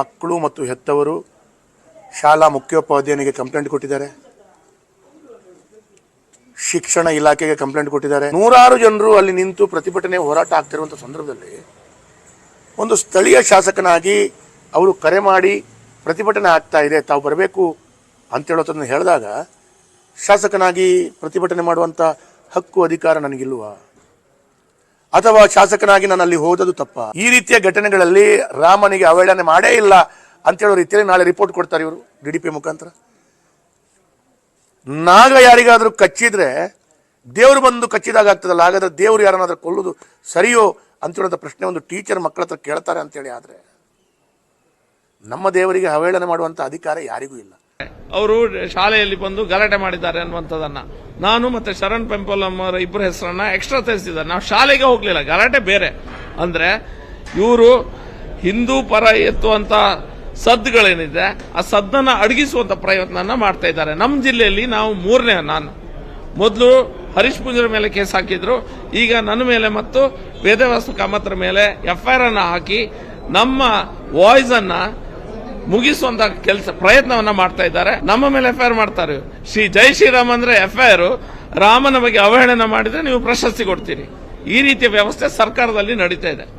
ಮಕ್ಕಳು ಮತ್ತು ಹೆತ್ತವರು ಶಾಲಾ ಮುಖ್ಯೋಪಾಧ್ಯಾಯನಿಗೆ ಕಂಪ್ಲೇಂಟ್ ಕೊಟ್ಟಿದ್ದಾರೆ. ಶಿಕ್ಷಣ ಇಲಾಖೆಗೆ ಕಂಪ್ಲೇಂಟ್ ಕೊಟ್ಟಿದ್ದಾರೆ. ನೂರಾರು ಜನರು ಅಲ್ಲಿ ನಿಂತು ಪ್ರತಿಭಟನೆ ಹೋರಾಟ ಆಗ್ತಿರುವಂಥ ಸಂದರ್ಭದಲ್ಲಿ ಒಂದು ಸ್ಥಳೀಯ ಶಾಸಕನಾಗಿ ಅವರು ಕರೆ ಮಾಡಿ ಪ್ರತಿಭಟನೆ ಆಗ್ತಾ ಇದೆ, ತಾವು ಬರಬೇಕು ಅಂತ ಹೇಳೋದನ್ನು ಹೇಳಿದಾಗ ಶಾಸಕನಾಗಿ ಪ್ರತಿಭಟನೆ ಮಾಡುವಂಥ ಹಕ್ಕು ಅಧಿಕಾರ ನನಗಿಲ್ವಾ? ಅಥವಾ ಶಾಸಕನಾಗಿ ನಾನು ಅಲ್ಲಿ ಹೋದದು ತಪ್ಪ. ಈ ರೀತಿಯ ಘಟನೆಗಳಲ್ಲಿ ರಾಮನಿಗೆ ಅವಹೇಳನೆ ಮಾಡೇ ಇಲ್ಲ ಅಂತ ಹೇಳೋ ರೀತಿಯಲ್ಲಿ ನಾಳೆ ರಿಪೋರ್ಟ್ ಕೊಡ್ತಾರೆ ಇವರು ಡಿ ಪಿ ಮುಖಾಂತರ. ನಾಗ ಯಾರಿಗಾದ್ರೂ ಕಚ್ಚಿದ್ರೆ ದೇವರು ಬಂದು ಕಚ್ಚಿದಾಗ ಆಗ್ತದಲ್ಲ, ಹಾಗಾದ್ರೆ ದೇವರು ಯಾರನ್ನಾದ್ರೂ ಕೊಲ್ಲುದು ಸರಿಯೋ ಅಂತ ಹೇಳೋದ ಪ್ರಶ್ನೆ ಒಂದು ಟೀಚರ್ ಮಕ್ಕಳ ಹತ್ರ ಕೇಳ್ತಾರೆ ಅಂತೇಳಿ ಆದ್ರೆ ನಮ್ಮ ದೇವರಿಗೆ ಅವಹೇಳನೆ ಮಾಡುವಂತ ಅಧಿಕಾರ ಯಾರಿಗೂ ಇಲ್ಲ. ಅವರು ಶಾಲೆಯಲ್ಲಿ ಬಂದು ಗಲಾಟೆ ಮಾಡಿದ್ದಾರೆ ಅನ್ನುವಂಥದ್ದನ್ನು. ನಾನು ಮತ್ತು ಶರಣ್ ಪೆಂಪೋಲಂ ಅವರ ಇಬ್ಬರ ಹೆಸರನ್ನು ಎಕ್ಸ್ಟ್ರಾ ತಿಳಿಸಿದ್ದಾರೆ. ನಾವು ಶಾಲೆಗೆ ಹೋಗಲಿಲ್ಲ, ಗಲಾಟೆ ಬೇರೆ. ಅಂದರೆ ಇವರು ಹಿಂದೂ ಪರ ಎತ್ತುವಂಥ ಸದ್ದುಗಳೇನಿದೆ ಆ ಸದ್ದನ್ನು ಅಡಗಿಸುವಂಥ ಪ್ರಯತ್ನನ ಮಾಡ್ತಾ ಇದ್ದಾರೆ. ನಮ್ಮ ಜಿಲ್ಲೆಯಲ್ಲಿ ನಾವು ಮೂರನೇ, ನಾನು. ಮೊದಲು ಹರೀಶ್ ಪೂಜರ ಮೇಲೆ ಕೇಸ್ ಹಾಕಿದ್ರು, ಈಗ ನನ್ನ ಮೇಲೆ ಮತ್ತು ವೇದವಾಸ್ತು ಕಾಮತ್ರ ಮೇಲೆ ಎಫ್ಐಆರ್ ಅನ್ನು ಹಾಕಿ ನಮ್ಮ ವಾಯ್ಸನ್ನು ಮುಗಿಸುವಂತ ಕೆಲಸ, ಪ್ರಯತ್ನವನ್ನ ಮಾಡ್ತಾ ಇದ್ದಾರೆ. ನಮ್ಮ ಮೇಲೆ ಎಫ್ಐಆರ್ ಮಾಡ್ತಾರೆ. ಶ್ರೀ ಜೈ ಶ್ರೀರಾಮ್ ಅಂದ್ರೆ ಎಫ್ಐಆರ್, ರಾಮನ ಬಗ್ಗೆ ಅವಹೇಳನ ಮಾಡಿದ್ರೆ ನೀವು ಪ್ರಶಸ್ತಿ ಕೊಡ್ತೀರಿ. ಈ ರೀತಿಯ ವ್ಯವಸ್ಥೆ ಸರ್ಕಾರದಲ್ಲಿ ನಡೀತಾ ಇದೆ.